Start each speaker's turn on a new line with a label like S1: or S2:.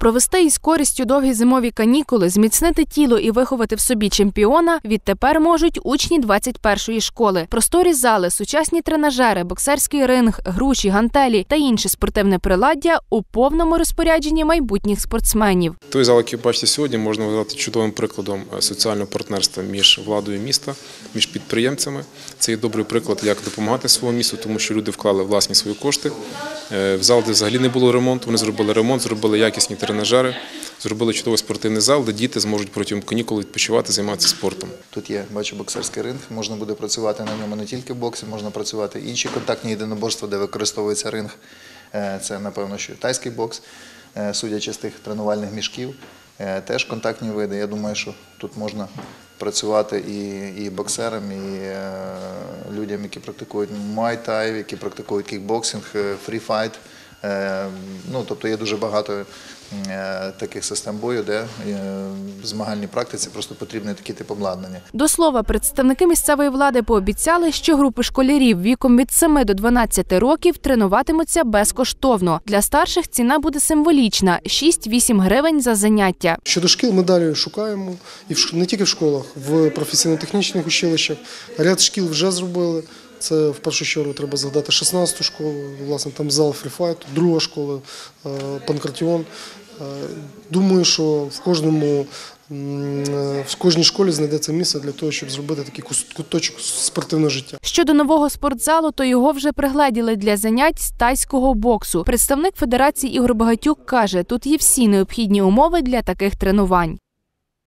S1: Провести із користю довгі зимові канікули, зміцнити тіло і виховати в собі чемпіона відтепер можуть учні 21-ї школи. Просторі зали, сучасні тренажери, боксерський ринг, груші, гантелі та інше спортивне приладдя у повному розпорядженні майбутніх спортсменів.
S2: Той зал, який бачите сьогодні, можна вважати чудовим прикладом е, соціального партнерства між владою міста, між підприємцями. Це є добрий приклад, як допомагати своєму місту, тому що люди вклали власні свої кошти. Е, В зал, де взагалі не було ремонту, вони зробили ремонт, зробили якісні тренажери, зробили чудовий спортивний зал, де діти зможуть протягом канікул відпочивати, займатися спортом.
S3: Тут є, бачу, боксерський ринг. Можна буде працювати на ньому не тільки боксі, можна працювати інші контактні єдиноборства, де використовується ринг. Е, Це, напевно, що тайський бокс, е, судячи з тих тренувальних мішків. Е, Теж контактні види. Я думаю, що тут можна працювати і, і боксерам, і е, людям, які практикують май-тай, які практикують кікбоксинг, е, фрі-файт. Е, Ну, тобто є дуже багато е, таких систем бою, де е, в змагальній практиці просто потрібний такий тип обладнання.
S1: До слова, представники місцевої влади пообіцяли, що групи школярів віком від 7 до 12 років тренуватимуться безкоштовно. Для старших ціна буде символічна 6-8 гривень за заняття.
S4: Щодо шкіл, ми далі шукаємо і не тільки в школах, в професійно-технічних училищах. Ряд шкіл вже зробили. Це в першу чергу треба згадати 16-ту школу, власне, там зал фріфайту, друга школа е, Панкратіон. Е, Думаю, що в кожному е, в кожній школі знайдеться місце для того, щоб зробити такий куточок спортивного життя.
S1: Щодо нового спортзалу, то його вже пригледіли для занять з тайського боксу. Представник Федерації Ігор Багатюк каже, тут є всі необхідні умови для таких тренувань.